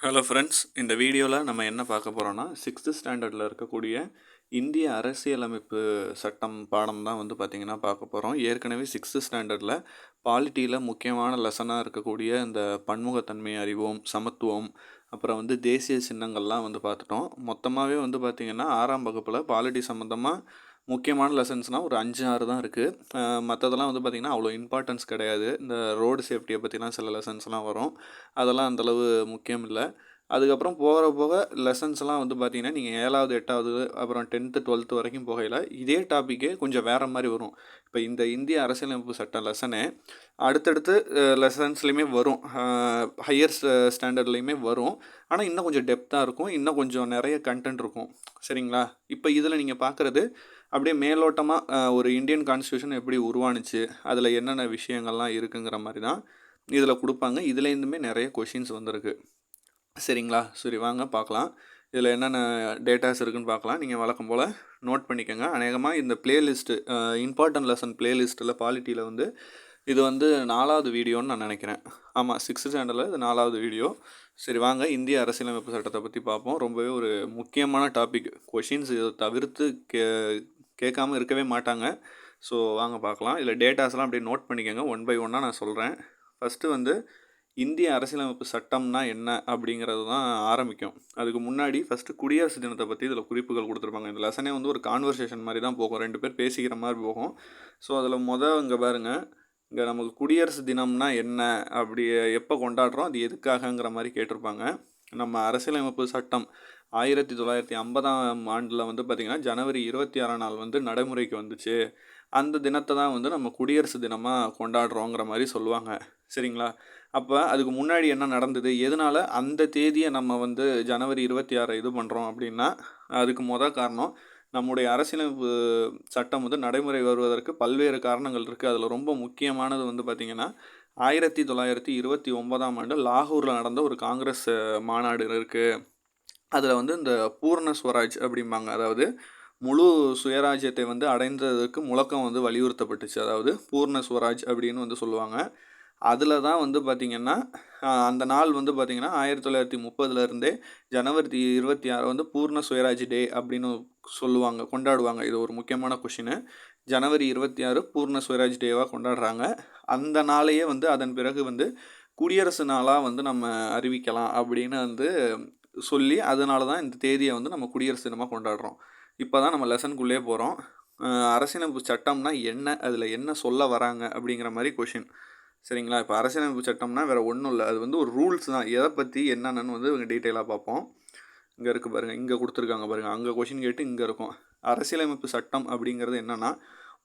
Hello friends இந்த வீடியோவில் நம்ம என்ன பார்க்க போகிறோன்னா சிக்ஸ்த்து ஸ்டாண்டர்டில் இருக்கக்கூடிய இந்திய அரசியலமைப்பு சட்டம் பாடம் தான் வந்து பார்த்திங்கன்னா பார்க்க போகிறோம் ஏற்கனவே சிக்ஸ்த்து ஸ்டாண்டர்டில் பாலிட்டியில் முக்கியமான லெசனாக இருக்கக்கூடிய இந்த பன்முகத்தன்மை அறிவோம் சமத்துவம் அப்புறம் வந்து தேசிய சின்னங்கள்லாம் வந்து பார்த்துட்டோம். மொத்தமாகவே வந்து பார்த்திங்கன்னா ஆறாம் வகுப்பில் பாலிட்டி சம்மந்தமாக முக்கியமான லெசன்ஸ்னால் ஒரு அஞ்சு ஆறு தான் இருக்குது மற்றதெல்லாம் வந்து பார்த்திங்கன்னா அவ்வளோ இம்பார்ட்டன்ஸ் கிடையாது. இந்த ரோடு சேஃப்டியை பற்றிலாம் சில லெசன்ஸ்லாம் வரும். அதெல்லாம் அந்தளவு முக்கியம் இல்லை. அதுக்கப்புறம் போகிற போக லெசன்ஸ்லாம் வந்து பார்த்திங்கன்னா நீங்கள் ஏழாவது எட்டாவது அப்புறம் டென்த்து டுவெல்த்து வரைக்கும் போகையில் இதே டாப்பிக்கே கொஞ்சம் வேறு மாதிரி வரும். இப்போ இந்த இந்திய அரசியலமைப்பு சட்ட லெசனே அடுத்தடுத்து லெசன்ஸ்லேயுமே வரும். ஹையர் ஸ்டாண்டர்ட்லேயுமே வரும். ஆனால் இன்னும் கொஞ்சம் டெப்த்தாக இருக்கும். இன்னும் கொஞ்சம் நிறைய கண்டென்ட் இருக்கும். சரிங்களா? இப்போ இதில் நீங்கள் பார்க்குறது அப்படியே மேலோட்டமாக ஒரு இந்தியன் கான்ஸ்டியூஷன் எப்படி உருவானுச்சு அதில் என்னென்ன விஷயங்கள்லாம் இருக்குங்கிற மாதிரி தான் இதில் கொடுப்பாங்க. இதுலேருந்துமே நிறைய கொஷின்ஸ் வந்திருக்கு. சரிங்களா? சரி வாங்க பார்க்கலாம். இதில் என்னென்ன டேட்டாஸ் இருக்குதுன்னு பார்க்கலாம். நீங்கள் வழக்கம் போல் நோட் பண்ணிக்கோங்க. அநேகமாக இந்த பிளேலிஸ்ட்டு இம்பார்ட்டன்ட் லெசன் பிளேலிஸ்ட்டில் பாலிட்டியில் வந்து இது வந்து நாலாவது வீடியோன்னு நான் நினைக்கிறேன். ஆமாம் சிக்ஸ்த்து ஸ்டாண்டர்டில் இது நாலாவது வீடியோ. சரி வாங்க. இந்திய அரசியலமைப்பு சட்டத்தை பற்றி பார்ப்போம். ரொம்பவே ஒரு முக்கியமான டாபிக் கொஷின்ஸ் இதை தவிர்த்து கே கேட்காமல் இருக்கவே மாட்டாங்க. ஸோ வாங்க பார்க்கலாம். இதில் டேட்டாஸ்லாம் அப்படியே நோட் பண்ணிக்கோங்க. ஒன் பை ஒன்னாக நான் சொல்கிறேன் ஃபஸ்ட்டு வந்து இந்திய அரசியலமைப்பு சட்டம்னா என்ன அப்படிங்கிறது தான் ஆரம்பிக்கும். அதுக்கு முன்னாடி ஃபஸ்ட்டு குடியரசு தினத்தை பற்றி இதில் குறிப்புகள் கொடுத்துருப்பாங்க. இந்த லெசனே வந்து ஒரு கான்வர்சேஷன் மாதிரி தான் போகும். ரெண்டு பேர் பேசிக்கிற மாதிரி போகும். ஸோ அதில் மொதல் இங்கே பாருங்கள் இங்கே நமக்கு குடியரசு தினம்னா என்ன அப்படி எப்போ கொண்டாடுறோம்? அது எதுக்காகங்கிற மாதிரி கேட்டிருப்பாங்க. நம்ம அரசியலமைப்பு சட்டம் ஆயிரத்தி தொள்ளாயிரத்தி ஐம்பதாம் ஆண்டில் வந்து பார்த்திங்கன்னா ஜனவரி இருபத்தி ஆறாம் நாள் வந்து நடைமுறைக்கு வந்துச்சு. அந்த தினத்தை தான் வந்து நம்ம குடியரசு தினமாக கொண்டாடுறோங்கிற மாதிரி சொல்லுவாங்க. சரிங்களா? அப்போ அதுக்கு முன்னாடி என்ன நடந்தது? எதனால் அந்த தேதியை நம்ம வந்து ஜனவரி இருபத்தி ஆறை இது பண்ணுறோம் அப்படின்னா அதுக்கு மொதல் காரணம் நம்முடைய அரசியலமைப்பு சட்டம் வந்து நடைமுறை வருவதற்கு பல்வேறு காரணங்கள் இருக்குது அதில் ரொம்ப முக்கியமானது வந்து பார்த்திங்கன்னா ஆயிரத்தி தொள்ளாயிரத்தி இருபத்தி ஒன்பதாம் ஆண்டு லாகூரில் நடந்த ஒரு காங்கிரஸ் மாநாடு இருக்குது அதில் வந்து இந்த பூர்ண ஸ்வராஜ் அப்படிம்பாங்க. அதாவது முழு சுயராஜ்யத்தை வந்து அடைந்ததுக்கு முழக்கம் வந்து வலியுறுத்தப்பட்டுச்சு. அதாவது பூர்ண ஸ்வராஜ் அப்படின்னு வந்து சொல்லுவாங்க. அதில் தான் வந்து பார்த்திங்கன்னா அந்த நாள் வந்து பார்த்திங்கன்னா ஆயிரத்தி தொள்ளாயிரத்தி முப்பதுலேருந்தே ஜனவரி இருபத்தி ஆறு வந்து பூர்ண சுயராஜ் டே அப்படின்னு சொல்லுவாங்க கொண்டாடுவாங்க. இது ஒரு முக்கியமான கொஷினு ஜனவரி இருபத்தி ஆறு பூர்ண சுயராஜ் டேவாக கொண்டாடுறாங்க. அந்த நாளையே வந்து அதன் பிறகு வந்து குடியரசு நாளாக வந்து நம்ம அறிவிக்கலாம் அப்படின்னு வந்து சொல்லி அதனால தான் இந்த தேதியை வந்து நம்ம குடியரசு தினமாக கொண்டாடுறோம். இப்போ தான் நம்ம லெசனுக்குள்ளே போகிறோம் அரசியலமைப்பு சட்டம்னா என்ன? அதில் என்ன சொல்ல வராங்க அப்படிங்கிற மாதிரி கொஷின் சரிங்களா? இப்போ அரசியலமைப்பு சட்டம்னா வேறு ஒன்றும் இல்லை. அது வந்து ஒரு ரூல்ஸ் தான். எதை பற்றி என்னென்னு வந்து இவங்க டீட்டெயிலாக பார்ப்போம். இங்கே இருக்குது பாருங்கள் இங்கே கொடுத்துருக்காங்க பாருங்கள் அங்கே கொஷின் கேட்டு இங்கே இருக்கும். அரசியலமைப்பு சட்டம் அப்படிங்கிறது என்னென்னா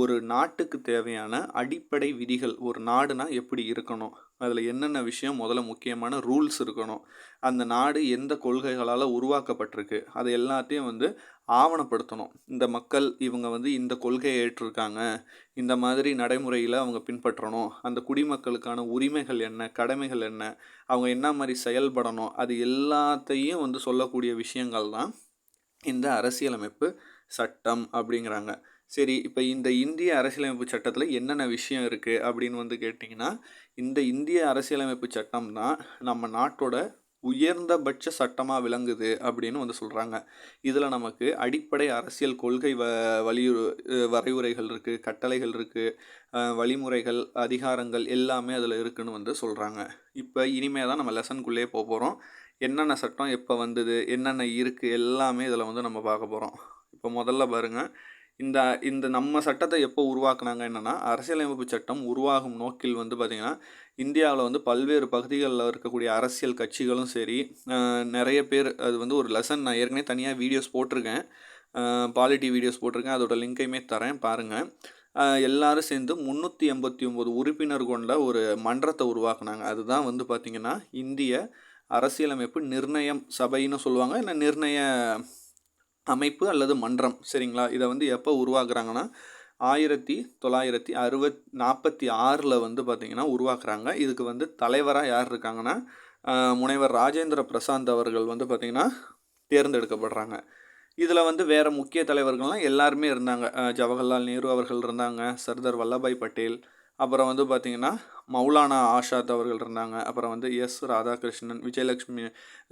ஒரு நாட்டுக்கு தேவையான அடிப்படை விதிகள் ஒரு நாடுனா எப்படி இருக்கணும்? அதில் என்னென்ன விஷயம் முதல்ல முக்கியமான ரூல்ஸ் இருக்கணும்? அந்த நாடு எந்த கொள்கைகளால் உருவாக்கப்பட்டிருக்கு? அதை எல்லாத்தையும் வந்து ஆவணப்படுத்தணும். இந்த மக்கள் இவங்க வந்து இந்த கொள்கையை ஏற்றிருக்காங்க. இந்த மாதிரி நடைமுறையில் அவங்க பின்பற்றணும். அந்த குடிமக்களுக்கான உரிமைகள் என்ன? கடமைகள் என்ன? அவங்க என்ன மாதிரி செயல்படணும்? அது எல்லாத்தையும் வந்து சொல்லக்கூடிய விஷயங்கள் தான் இந்த அரசியலமைப்பு சட்டம் அப்படிங்கிறாங்க. சரி இப்போ இந்த இந்திய அரசியலமைப்பு சட்டத்தில் என்னென்ன விஷயம் இருக்குது அப்படின்னு வந்து கேட்டிங்கன்னா இந்த இந்திய அரசியலமைப்பு சட்டம் தான் நம்ம நாட்டோட உயர்ந்தபட்ச சட்டமாக விளங்குது அப்படின்னு வந்து சொல்கிறாங்க இதில் நமக்கு அடிப்படை அரசியல் கொள்கை வ வலியுறு வரைவுரைகள் இருக்குது கட்டளைகள் இருக்குது வழிமுறைகள் அதிகாரங்கள் எல்லாமே அதில் இருக்குதுன்னு வந்து சொல்கிறாங்க இப்போ இனிமே தான் நம்ம லெசனுக்குள்ளேயே போக போகிறோம் என்னென்ன சட்டம் எப்போ வந்தது என்னென்ன இருக்குது எல்லாமே இதில் வந்து நம்ம பார்க்க போகிறோம் இப்போ முதல்ல பாருங்கள் இந்த இந்த நம்ம சட்டத்தை எப்போ உருவாக்குனாங்க என்னென்னா அரசியலமைப்பு சட்டம் உருவாகும் நோக்கில் வந்து பார்த்திங்கன்னா இந்தியாவில் வந்து பல்வேறு பகுதிகளில் இருக்கக்கூடிய அரசியல் கட்சிகளும் சரி நிறைய பேர் அது வந்து ஒரு லெசன் நான் ஏற்கனவே தனியாக வீடியோஸ் போட்டிருக்கேன். பாலிட்டி வீடியோஸ் போட்டிருக்கேன். அதோட லிங்கையுமே தரேன் பாருங்கள் எல்லாரும் சேர்ந்து முந்நூற்றி எண்பத்தி ஒம்பது உறுப்பினர் கொண்ட ஒரு மன்றத்தை உருவாக்குனாங்க. அதுதான் வந்து பார்த்திங்கன்னா இந்திய அரசியலமைப்பு நிர்ணயம் சபைன்னு சொல்லுவாங்க. இல்லை நிர்ணய அமைப்பு அல்லது மன்றம் சரிங்களா? இதை வந்து எப்போ உருவாக்குறாங்கன்னா ஆயிரத்தி தொள்ளாயிரத்தி அறுபத் நாற்பத்தி ஆறில் வந்து பார்த்திங்கன்னா உருவாக்குறாங்க. இதுக்கு வந்து தலைவராக யார் இருக்காங்கன்னா முனைவர் ராஜேந்திர பிரசாந்த் அவர்கள் வந்து பார்த்திங்கன்னா தேர்ந்தெடுக்கப்படுறாங்க. இதில் வந்து வேறு முக்கிய தலைவர்கள்லாம் எல்லாருமே இருந்தாங்க. ஜவஹர்லால் நேரு அவர்கள் இருந்தாங்க சர்தார் வல்லபாய் பட்டேல் அப்புறம் வந்து பார்த்திங்கன்னா மௌலானா ஆஷாத் அவர்கள் இருந்தாங்க. அப்புறம் வந்து எஸ் ராதாகிருஷ்ணன் விஜயலக்ஷ்மி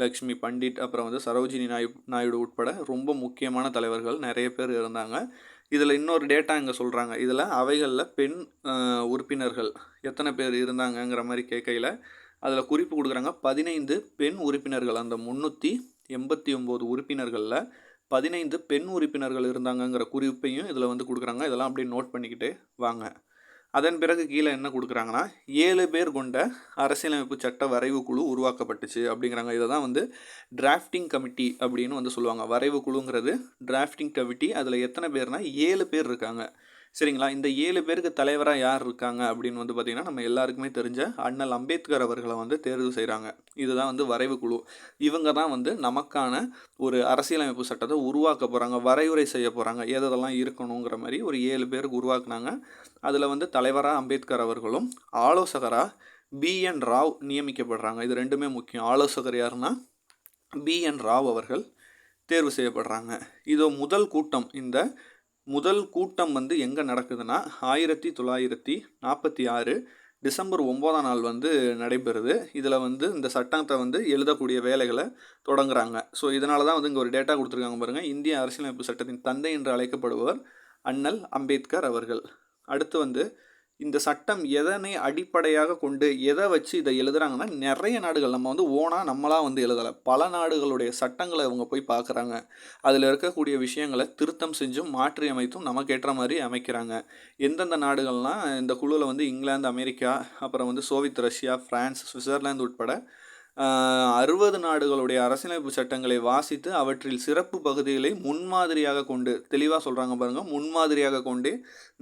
லக்ஷ்மி பண்டிட் அப்புறம் வந்து சரோஜினி நாயு நாயுடு உட்பட ரொம்ப முக்கியமான தலைவர்கள் நிறைய பேர் இருந்தாங்க. இதில் இன்னொரு டேட்டா இங்கே சொல்கிறாங்க இதில் அவைகளில் பெண் உறுப்பினர்கள் எத்தனை பேர் இருந்தாங்கங்கிற மாதிரி கேட்கையில் அதில் குறிப்பு கொடுக்குறாங்க. பதினைந்து பெண் உறுப்பினர்கள். அந்த முந்நூற்றி எண்பத்தி ஒம்பது உறுப்பினர்களில் பதினைந்து பெண் உறுப்பினர்கள் இருந்தாங்கங்கிற குறிப்பையும் இதில் வந்து கொடுக்குறாங்க. இதெல்லாம் அப்படியே நோட் பண்ணிக்கிட்டே வாங்க. அதன் பிறகு கீழே என்ன கொடுக்குறாங்கன்னா ஏழு பேர் கொண்ட அரசியலமைப்பு சட்ட வரைவு குழு உருவாக்கப்பட்டுச்சு அப்படிங்கிறாங்க. இதை தான் வந்து டிராஃப்டிங் கமிட்டி அப்படின்னு வந்து சொல்லுவாங்க. வரைவு குழுங்கிறது டிராஃப்டிங் கமிட்டி அதில் எத்தனை பேர்னால் ஏழு பேர் இருக்காங்க. சரிங்களா? இந்த ஏழு பேருக்கு தலைவராக யார் இருக்காங்க அப்படின்னு வந்து பார்த்திங்கன்னா நம்ம எல்லாருக்குமே தெரிஞ்ச அண்ணல் அம்பேத்கர் அவர்களை வந்து தேர்வு செய்கிறாங்க இதுதான் வந்து வரைவு குழு. இவங்க தான் வந்து நமக்கான ஒரு அரசியலமைப்பு சட்டத்தை உருவாக்க போகிறாங்க வரைவுரை செய்ய போகிறாங்க எதெல்லாம் இருக்கணுங்கிற மாதிரி ஒரு ஏழு பேருக்கு உருவாக்குனாங்க. அதில் வந்து தலைவராக அம்பேத்கர் அவர்களும் ஆலோசகராக பி. என். ராவ் நியமிக்கப்படுறாங்க. இது ரெண்டுமே முக்கியம். ஆலோசகர் யாருன்னா பி. என். ராவ் அவர்கள் தேர்வு செய்யப்படுறாங்க. இதோ முதல் கூட்டம் இந்த முதல் கூட்டம் வந்து எங்கே நடக்குதுன்னா ஆயிரத்தி தொள்ளாயிரத்தி நாற்பத்தி ஆறு டிசம்பர் ஒம்போதாம் நாள் வந்து நடைபெறுது. இதில் வந்து இந்த சட்டத்தை வந்து எழுதக்கூடிய வேலைகளை தொடங்குறாங்க. ஸோ இதனால தான் வந்து இங்கே ஒரு டேட்டா கொடுத்துருக்காங்க பாருங்கள் இந்திய அரசியலமைப்பு சட்டத்தின் தந்தை என்று அழைக்கப்படுபவர் அண்ணல் அம்பேத்கர் அவர்கள். அடுத்து வந்து இந்த சட்டம் எதனை அடிப்படையாக கொண்டு எதை வச்சு இதை எழுதுறாங்கன்னா நிறைய நாடுகள் நம்ம வந்து ஓனாக நம்மளாக வந்து எழுதலை. பல நாடுகளுடைய சட்டங்களை அவங்க போய் பார்க்குறாங்க அதில் இருக்கக்கூடிய விஷயங்களை திருத்தம் செஞ்சும் மாற்றி அமைத்தும் நமக்கு ஏற்ற மாதிரி அமைக்கிறாங்க. எந்தெந்த நாடுகள்லாம் இந்த குழுவில் வந்து இங்கிலாந்து அமெரிக்கா அப்புறம் வந்து சோவியத் ரஷ்யா ஃப்ரான்ஸ் சுவிட்சர்லாந்து உட்பட அறுபது நாடுகளுடைய அரசியலமைப்பு சட்டங்களை வாசித்து அவற்றில் சிறப்பு பகுதிகளை முன்மாதிரியாக கொண்டு தெளிவாக சொல்கிறாங்க பாருங்கள் முன்மாதிரியாக கொண்டு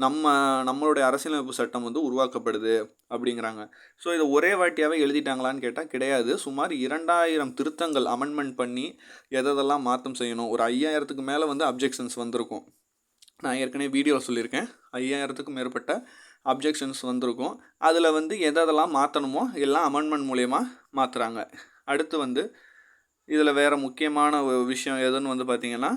நம்ம நம்மளுடைய அரசியலமைப்பு சட்டம் வந்து உருவாக்கப்படுது அப்படிங்கிறாங்க. ஸோ இதை ஒரே வாட்டியாகவே எழுதிட்டாங்களான்னு கேட்டால் கிடையாது. சுமார் இரண்டாயிரம் திருத்தங்கள் அமெண்ட்மெண்ட் பண்ணி எதெல்லாம் மாற்றம் செய்யணும். ஒரு ஐயாயிரத்துக்கு மேலே வந்து அப்ஜெக்ஷன்ஸ் வந்திருக்கும். நான் ஏற்கனவே வீடியோவில் சொல்லியிருக்கேன். ஐயாயிரத்துக்கும் மேற்பட்ட அப்ஜெக்ஷன்ஸ் வந்திருக்கும். அதில் வந்து எதெல்லாம் மாற்றணுமோ எல்லாம் அமெண்ட்மெண்ட் மூலயமா மாற்றுறாங்க அடுத்து வந்து இதில் வேறு முக்கியமான விஷயம் எதுன்னு வந்து பார்த்திங்கன்னா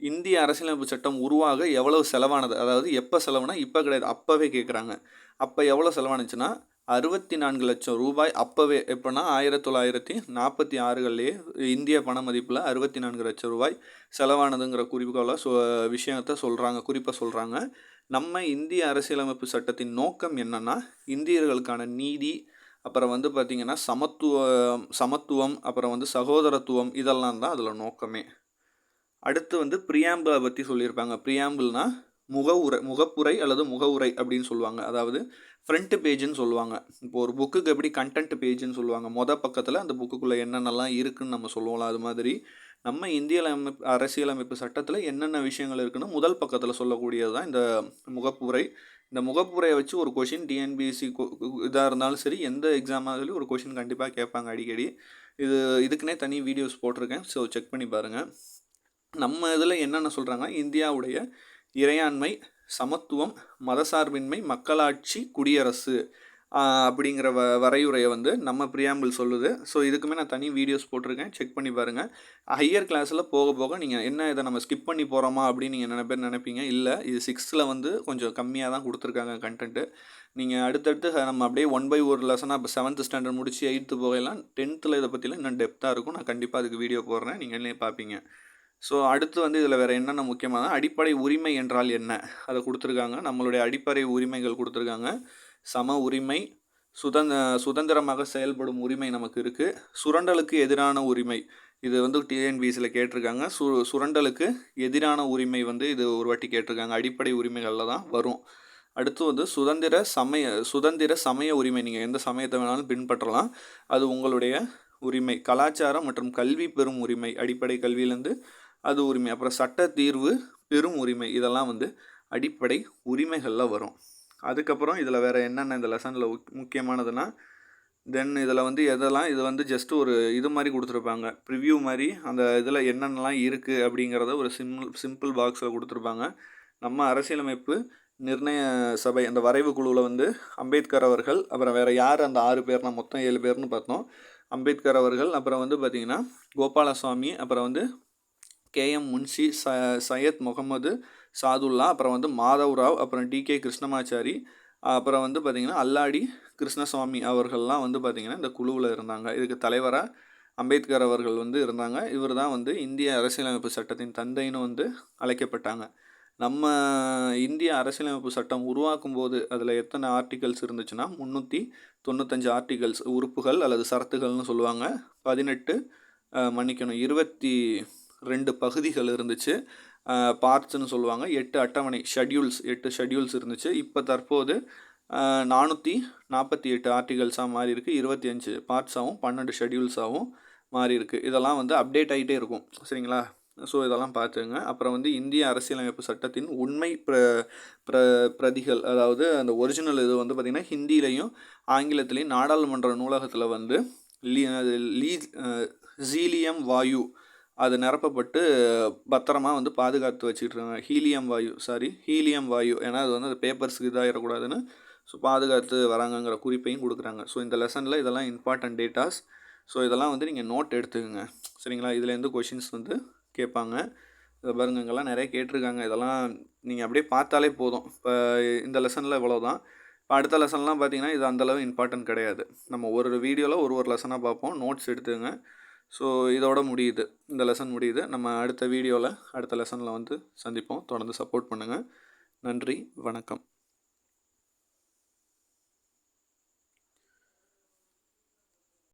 இந்திய அரசியலமைப்பு சட்டம் உருவாக எவ்வளவு செலவானது? அதாவது எப்போ செலவுனா இப்போ கிடையாது அப்போவே கேட்குறாங்க அப்போ எவ்வளோ செலவானுச்சுன்னா அறுபத்தி நான்கு லட்சம் ரூபாய். அப்போவே எப்போனா ஆயிரத்தி தொள்ளாயிரத்தி நாற்பத்தி ஆறுகள்லேயே இந்திய பண மதிப்பில் அறுபத்தி நான்கு லட்சம் ரூபாய் செலவானதுங்கிற குறிப்புகளை சொ விஷயத்தை சொல்கிறாங்க குறிப்பாக சொல்கிறாங்க நம்ம இந்திய அரசியலமைப்பு சட்டத்தின் நோக்கம் என்னென்னா இந்தியர்களுக்கான நீதி அப்புறம் வந்து பார்த்திங்கன்னா சமத்துவ சமத்துவம் அப்புறம் வந்து சகோதரத்துவம் இதெல்லாம் தான் அதில் நோக்கமே. அடுத்து வந்து பிரியாம்பிளை பற்றி சொல்லியிருப்பாங்க. பிரியாம்பிள்னால் முகவுரை முகப்புரை அல்லது முகவுரை அப்படின்னு சொல்லுவாங்க. அதாவது ஃப்ரண்ட் பேஜுன்னு சொல்லுவாங்க. இப்போ ஒரு புக்குக்கு எப்படி கண்டென்ட் பேஜுன்னு சொல்லுவாங்க. மொதல் பக்கத்தில் அந்த புக்குக்குள்ளே என்னென்னலாம் இருக்குதுன்னு நம்ம சொல்லுவோம்ல அது மாதிரி. நம்ம இந்திய அமைப்பு அரசியலமைப்பு சட்டத்தில் என்னென்ன விஷயங்கள் இருக்குன்னு முதல் பக்கத்தில் சொல்லக்கூடியது தான் இந்த முகப்புரை. இந்த முகப்புரையை வச்சு ஒரு கொஷின் டிஎன்பிஎஸ்சி இதாக இருந்தாலும் சரி எந்த எக்ஸாமாக இருந்தாலும் ஒரு கொஷின் கண்டிப்பாக கேட்பாங்க அடிக்கடி. இது இதுக்குன்னே தனி வீடியோஸ் போட்டிருக்கேன். ஸோ செக் பண்ணி பாருங்கள் நம்ம இதில் என்னென்ன சொல்கிறாங்க இந்தியாவுடைய இறையாண்மை சமத்துவம் மதசார்பின்மை மக்களாட்சி குடியரசு அப்படிங்கிற வ வரையுறையை வந்து நம்ம பிரியாம்பிள் சொல்லுது. ஸோ இதுக்குமே நான் தனி வீடியோஸ் போட்டிருக்கேன். செக் பண்ணி பாருங்கள் ஹையர் கிளாஸில் போக போக நீங்கள் என்ன இதை நம்ம ஸ்கிப் பண்ணி போகிறோமா அப்படின்னு நீங்கள் நிறைய பேர் நினைப்பீங்க? இல்லை இது சிக்ஸ்த்தில் வந்து கொஞ்சம் கம்மியாக தான் கொடுத்துருக்காங்க கண்டென்ட்டு நீங்கள் அடுத்தடுத்து நம்ம அப்படியே ஒன் பை ஒரு லெசனாக இப்போ செவன்த் ஸ்டாண்டர்ட் முடிச்சு எயித்து போகலாம். டென்த்தில் இதை பற்றிலாம் இன்னும் டெப்த்தாக இருக்கும். நான் கண்டிப்பாக அதுக்கு வீடியோ போடுறேன். நீங்களே பார்ப்பீங்க. ஸோ அடுத்து வந்து இதில் வேறு என்னென்ன முக்கியமான அடிப்படை உரிமை என்றால் என்ன? அதை கொடுத்துருக்காங்க. நம்மளுடைய அடிப்படை உரிமைகள் கொடுத்துருக்காங்க. சம உரிமை சுதந்திர சுதந்திரமாக செயல்படும் உரிமை நமக்கு இருக்குது சுரண்டலுக்கு எதிரான உரிமை. இது வந்து டிஎன்பிசியில் கேட்டிருக்காங்க. சு சுரண்டலுக்கு எதிரான உரிமை வந்து இது ஒரு வாட்டி கேட்டிருக்காங்க. அடிப்படை உரிமைகளில் தான் வரும். அடுத்து வந்து சுதந்திர சமய சுதந்திர சமய உரிமை. நீங்கள் எந்த சமயத்தை வேணாலும் பின்பற்றலாம். அது உங்களுடைய உரிமை. கலாச்சாரம் மற்றும் கல்வி பெறும் உரிமை. அடிப்படை கல்வியிலேருந்து அது உரிமை. அப்புறம் சட்ட தீர்வு பெரும் உரிமை. இதெல்லாம் வந்து அடிப்படை உரிமைகளில் வரும். அதுக்கப்புறம் இதில் வேறு என்னென்ன இந்த லெசனில் முக்கியமானதுன்னா தென் இதில் வந்து எதெல்லாம் இது வந்து ஜஸ்ட் ஒரு இது மாதிரி கொடுத்துருப்பாங்க. ப்ரிவ்யூ மாதிரி அந்த இதில் என்னென்னலாம் இருக்குது அப்படிங்கிறத ஒரு சிம்பிள் சிம்பிள் பாக்ஸில் கொடுத்துருப்பாங்க. நம்ம அரசியலமைப்பு நிர்ணய சபை அந்த வரைவு குழுவில் வந்து அம்பேத்கர் அவர்கள் அப்புறம் வேறு யார் அந்த ஆறு பேர்னா மொத்தம் ஏழு பேர்னு பார்த்தோம். அம்பேத்கர் அவர்கள் அப்புறம் வந்து பார்த்திங்கன்னா கோபாலசுவாமி அப்புறம் வந்து கேஎம் முன்ஷி ச சையத் முகமது சாதுல்லா அப்புறம் வந்து மாதவ் ராவ் அப்புறம் டி. கே. கிருஷ்ணமாச்சாரி அப்புறம் வந்து பார்த்திங்கன்னா அல்லாடி கிருஷ்ணசுவாமி அவர்கள்லாம் வந்து பார்த்திங்கன்னா இந்த குழுவில் இருந்தாங்க. இதுக்கு தலைவராக அம்பேத்கர் அவர்கள் வந்து இருந்தாங்க. இவர் தான் வந்து இந்திய அரசியலமைப்பு சட்டத்தின் தந்தைன்னு வந்து அழைக்கப்பட்டாங்க. நம்ம இந்திய அரசியலமைப்பு சட்டம் உருவாக்கும் போது அதில் எத்தனை ஆர்டிகல்ஸ் இருந்துச்சுன்னா முந்நூற்றி தொண்ணூத்தஞ்சு ஆர்டிகல்ஸ் உறுப்புகள் அல்லது சரத்துகள்னு சொல்லுவாங்க. பதினெட்டு மன்னிக்கணும் இருபத்தி ரெண்டு பகுதிகள் இருந்துச்சு. பார்ட்ஸ்னு சொல்லுவாங்க. எட்டு அட்டவணை ஷெட்யூல்ஸ் எட்டு ஷெட்யூல்ஸ் இருந்துச்சு. இப்போ தற்போது நானூற்றி நாற்பத்தி எட்டு ஆர்டிகல்ஸாக மாறி இருக்குது இருபத்தி அஞ்சு பார்ட்ஸாகவும் பன்னெண்டு ஷெட்யூல்ஸாகவும் மாறி இருக்குது இதெல்லாம் வந்து அப்டேட் ஆகிட்டே இருக்கும். சரிங்களா? ஸோ இதெல்லாம் பார்த்துங்க. அப்புறம் வந்து இந்திய அரசியலமைப்பு சட்டத்தின் உண்மை பிர பிர பிரதிகள் அதாவது அந்த ஒரிஜினல் இது வந்து பார்த்திங்கன்னா ஹிந்திலையும் ஆங்கிலத்திலையும் நாடாளுமன்ற நூலகத்தில் வந்து லீ லீ ஜீலியம் வாயு அது நிரப்பப்பட்டு பத்திரமா வந்து பாதுகாத்து வச்சுக்கிட்டு இருக்காங்க ஹீலியம் வாயு சாரி ஹீலியம் வாயு. ஏன்னா அது வந்து அது பேப்பர்ஸுக்கு இதாகிடக்கூடாதுன்னு ஸோ பாதுகாத்து வராங்கங்கிற குறிப்பையும் கொடுக்குறாங்க. ஸோ இந்த லெசனில் இதெல்லாம் இம்பார்ட்டன்ட் டேட்டாஸ் ஸோ இதெல்லாம் வந்து நீங்கள் நோட் எடுத்துக்கோங்க. சரிங்களா? இதுலேருந்து கொஷின்ஸ் வந்து கேட்பாங்க. இதை பாருங்க இங்கெல்லாம் நிறைய கேட்டிருக்காங்க. இதெல்லாம் நீங்கள் அப்படியே பார்த்தாலே போதும். இப்போ இந்த லெசனில் இவ்வளோ தான் இப்போ அடுத்த லெசன்லாம் பார்த்தீங்கன்னா இது அந்தளவு இம்பார்ட்டன்ட் கிடையாது. நம்ம ஒரு வீடியோவில் ஒரு ஒரு லெசனாக பார்ப்போம். நோட்ஸ் எடுத்துங்க ஸோ இதோட முடியுது. இந்த லெசன் முடியுது. நம்ம அடுத்த வீடியோவில் அடுத்த லெசனில் வந்து சந்திப்போம். தொடர்ந்து சப்போர்ட் பண்ணுங்கள் நன்றி. வணக்கம்.